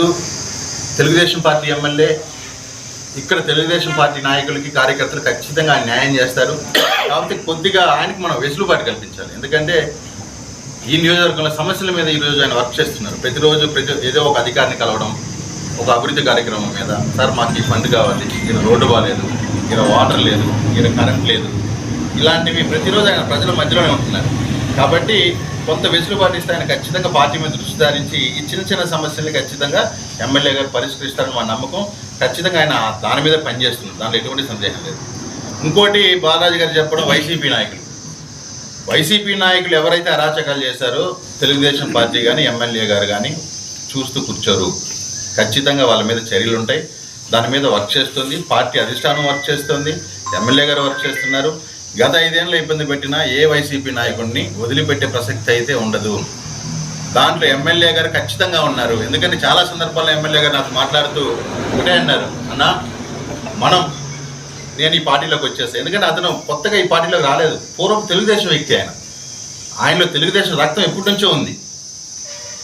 ఈరోజు Telugu Desam party MLA ఇక్కడ Telugu Desam party నాయకులకి కార్యకర్తలు ఖచ్చితంగా న్యాయం చేస్తారు. కాబట్టి కొద్దిగా ఆయనకి మనం వెసులుబాటు కల్పించాలి. ఎందుకంటే ఈ నియోజకవర్గంలో సమస్యల మీద ఈరోజు ఆయన వర్క్ చేస్తున్నారు. ప్రతిరోజు ప్రతి ఏదో ఒక అధికారిని కలవడం ఒక అభివృద్ధి కార్యక్రమం మీద సార్ మాకు ఈ ఫండ్ కావాలి ఈయన రోడ్డు బాగాలేదు ఈయన వాటర్ లేదు ఈయన కరెంట్ లేదు. ఇలాంటివి ప్రతిరోజు ఆయన ప్రజల మధ్యలోనే ఉంటున్నారు. కాబట్టి కొంత వెసులుబాటు ఇస్తే ఆయన ఖచ్చితంగా పార్టీ మీద దృష్టి సారించి ఈ చిన్న చిన్న సమస్యల్ని ఖచ్చితంగా ఎమ్మెల్యే గారు పరిష్కరిస్తారని మా నమ్మకం. ఖచ్చితంగా ఆయన దాని మీద పనిచేస్తున్నారు దాంట్లో ఎటువంటి సందేహం లేదు. ఇంకోటి బాలాజీ గారు చెప్పడం వైసీపీ నాయకులు. వైసీపీ నాయకులు ఎవరైతే అరాచకాలు చేశారో తెలుగుదేశం పార్టీ కానీ ఎమ్మెల్యే గారు కానీ చూస్తూ కూర్చోరు. ఖచ్చితంగా వాళ్ళ మీద చర్యలు ఉంటాయి. దాని మీద వర్క్ చేస్తుంది. పార్టీ అధిష్టానం వర్క్ చేస్తుంది. ఎమ్మెల్యే గారు వర్క్ చేస్తున్నారు. గత ఐదేళ్ళు ఇబ్బంది పెట్టిన ఏ వైసీపీ నాయకుడిని వదిలిపెట్టే ప్రసక్తి అయితే ఉండదు. దాంట్లో ఎమ్మెల్యే గారు ఖచ్చితంగా ఉన్నారు. ఎందుకంటే చాలా సందర్భాల్లో ఎమ్మెల్యే గారు నాతో మాట్లాడుతూ ఒకటే అన్నారు. అన్నా మనం నేను ఈ పార్టీలోకి వచ్చేస్తాను ఎందుకంటే అతను కొత్తగా ఈ పార్టీలోకి రాలేదు. పూర్వం తెలుగుదేశం వ్యక్తి ఆయన. ఆయనలో తెలుగుదేశం రక్తం ఎప్పటి నుంచో ఉంది.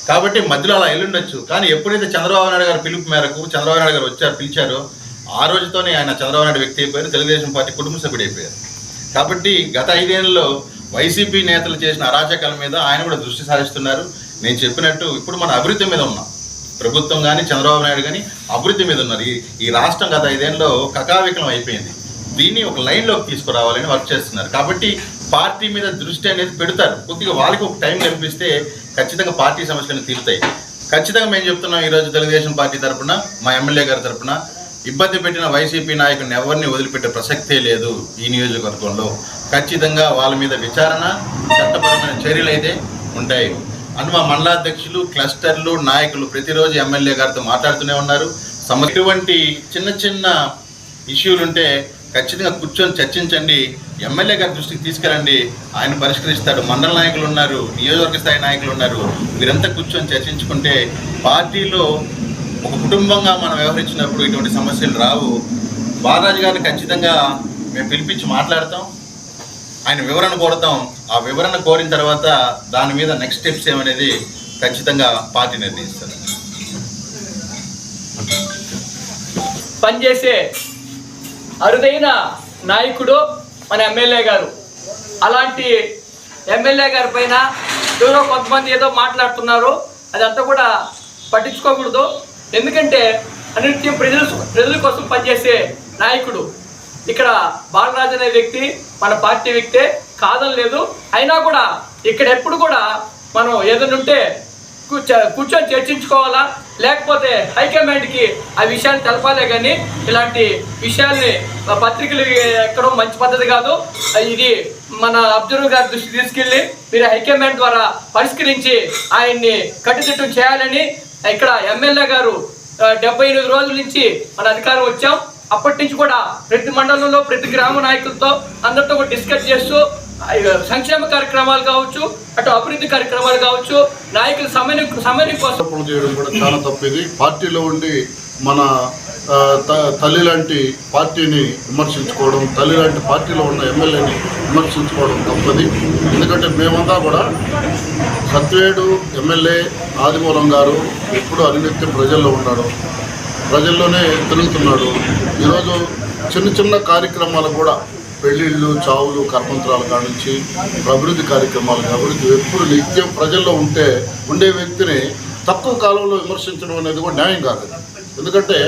కాబట్టి మధ్యలో అలా ఎల్లుండొచ్చు. కానీ ఎప్పుడైతే చంద్రబాబు నాయుడు గారి పిలుపు మేరకు చంద్రబాబు నాయుడు గారు వచ్చారు పిలిచారో ఆ రోజుతోనే ఆయన చంద్రబాబు నాయుడు వ్యక్తి అయిపోయారు తెలుగుదేశం పార్టీ కుటుంబ సభ్యుడు అయిపోయారు. కాబట్టి గత ఐదేళ్ళలో వైసీపీ నేతలు చేసిన అరాచకాల మీద ఆయన కూడా దృష్టి సారిస్తున్నారు. నేను చెప్పినట్టు ఇప్పుడు మన అభివృద్ధి మీద ఉన్నాం. ప్రభుత్వం కానీ చంద్రబాబు నాయుడు కానీ అభివృద్ధి మీద ఉన్నారు. ఈ ఈ రాష్ట్రం గత ఐదేళ్ళలో కకావికలం అయిపోయింది. దీన్ని ఒక లైన్లోకి తీసుకురావాలని వర్క్ చేస్తున్నారు. కాబట్టి పార్టీ మీద దృష్టి అనేది పెడతారు. కొద్దిగా వాళ్ళకి ఒక టైం కల్పిస్తే ఖచ్చితంగా పార్టీ సమస్యలను తీరుతాయి. ఖచ్చితంగా మేము చెప్తున్నాం ఈరోజు తెలుగుదేశం పార్టీ తరపున మా ఎమ్మెల్యే గారి తరపున ఇబ్బంది పెట్టిన వైసీపీ నాయకుడిని ఎవరిని వదిలిపెట్టే ప్రసక్తే లేదు ఈ నియోజకవర్గంలో. ఖచ్చితంగా వాళ్ళ మీద విచారణ చట్టపరమైన చర్యలు అయితే ఉంటాయి. అని మా మండలాధ్యక్షులు క్లస్టర్లు నాయకులు ప్రతిరోజు ఎమ్మెల్యే గారితో మాట్లాడుతూనే ఉన్నారు. సమ ఇటువంటి చిన్న చిన్న ఇష్యూలు ఉంటే ఖచ్చితంగా కూర్చొని చర్చించండి. ఎమ్మెల్యే గారి దృష్టికి తీసుకెళ్ళండి. ఆయన పరిష్కరిస్తాడు. మండల నాయకులు ఉన్నారు నియోజకవర్గ స్థాయి నాయకులు ఉన్నారు. వీరంతా కూర్చొని చర్చించుకుంటే పార్టీలో ఒక కుటుంబంగా మనం వ్యవహరించినప్పుడు ఇటువంటి సమస్యలు రావు. బాలరాజు గారిని ఖచ్చితంగా మేము పిలిపించి మాట్లాడతాం. ఆయన వివరణ కోరుతాం. ఆ వివరణ కోరిన తర్వాత దాని మీద నెక్స్ట్ స్టెప్స్ ఏమనేది ఖచ్చితంగా పార్టీ నిర్ణయిస్తారు. పనిచేసే అరుదైన నాయకుడు మన ఎమ్మెల్యే గారు. అలాంటి ఎమ్మెల్యే గారి పైన ఎవరో కొంతమంది ఏదో మాట్లాడుతున్నారు. అదంతా కూడా పట్టించుకోకూడదు. ఎందుకంటే అనిత్యం ప్రజల ప్రజల కోసం పనిచేసే నాయకుడు. ఇక్కడ బాలరాజు అనే వ్యక్తి మన పార్టీ వ్యక్తే కాదని లేదు అయినా కూడా ఇక్కడ ఎప్పుడు కూడా మనం ఏదైనా ఉంటే కూర్చో కూర్చొని చర్చించుకోవాలా? లేకపోతే హైకమాండ్కి ఆ విషయాన్ని తెలపాలే కానీ ఇలాంటి విషయాల్ని పత్రికలు ఎక్కడం మంచి పద్ధతి కాదు. ఇది మన అబ్జర్వర్ గారి దృష్టి తీసుకెళ్ళి మీరు హైకమాండ్ ద్వారా పరిష్కరించి ఆయన్ని కట్టుదిట్టం చేయాలని ఇక్కడ ఎమ్మెల్యే గారు డెబ్బై ఎనిమిది రోజుల నుంచి మన అధికారం వచ్చాం. అప్పటి నుంచి కూడా ప్రతి మండలంలో ప్రతి గ్రామ నాయకులతో అందరితో కూడా డిస్కస్ చేస్తూ సంక్షేమ కార్యక్రమాలు కావచ్చు అటు అభివృద్ధి కార్యక్రమాలు కావచ్చు నాయకులు సమన్వయం సమన్వయం కోసం చేయడం కూడా చాలా తప్పిది పార్టీలో ఉండి మన తల్లి లాంటి పార్టీని విమర్శించుకోవడం తల్లి లాంటి పార్టీలో ఉన్న ఎమ్మెల్యేని విమర్శించుకోవడం తప్పది. ఎందుకంటే మేమంతా కూడా సత్వేడు ఎమ్మెల్యే ఆదిమూలం గారు ఎప్పుడు అనినిత్యం ప్రజల్లో ఉన్నాడు. ప్రజల్లోనే తిరుగుతున్నాడు. ఈరోజు చిన్న చిన్న కార్యక్రమాలు కూడా పెళ్ళిళ్ళు చావులు కర్మంతరాల కాడ నుంచి అభివృద్ధి కార్యక్రమాలు అభివృద్ధి ఎప్పుడు నిత్యం ప్రజల్లో ఉంటే ఉండే వ్యక్తిని తక్కువ కాలంలో విమర్శించడం అనేది కూడా న్యాయం కాదు. ఎందుకంటే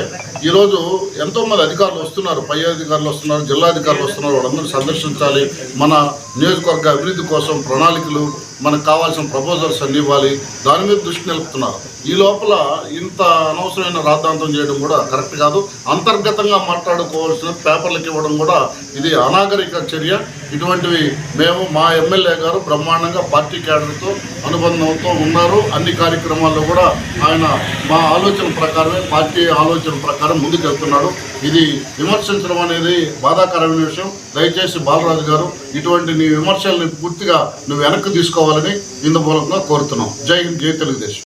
ఈరోజు ఎంతోమంది అధికారులు వస్తున్నారు పై అధికారులు వస్తున్నారు జిల్లా అధికారులు వస్తున్నారు వాళ్ళందరూ సందర్శించాలి మన నియోజకవర్గ అభివృద్ధి కోసం ప్రణాళికలు మనకు కావాల్సిన ప్రపోజల్స్ అన్ని ఇవ్వాలి దాని మీద దృష్టి నిలుపుతున్నారు. ఈ లోపల ఇంత అనవసరమైన రాద్ధాంతం చేయడం కూడా కరెక్ట్ కాదు. అంతర్గతంగా మాట్లాడుకోవాల్సిన పేపర్లకు ఇవ్వడం కూడా ఇది అనాగరిక చర్య. ఇటువంటివి మేము మా ఎమ్మెల్యే గారు బ్రహ్మాండంగా పార్టీ క్యాడర్తో అనుబంధంతో ఉన్నారు. అన్ని కార్యక్రమాల్లో కూడా ఆయన మా ఆలోచన ప్రకారమే పార్టీ ఆలోచన ప్రకారం ముందుకెళ్తున్నాడు. ఇది విమర్శించడం అనేది బాధాకరమైన విషయం. దయచేసి బాలరాజు గారు ఇటువంటి నీ విమర్శల్ని పూర్తిగా నువ్వు వెనక్కి తీసుకోవాలని ఇందు మూలంగా కోరుతున్నాం. జై హింద్ జై తెలుగుదేశం.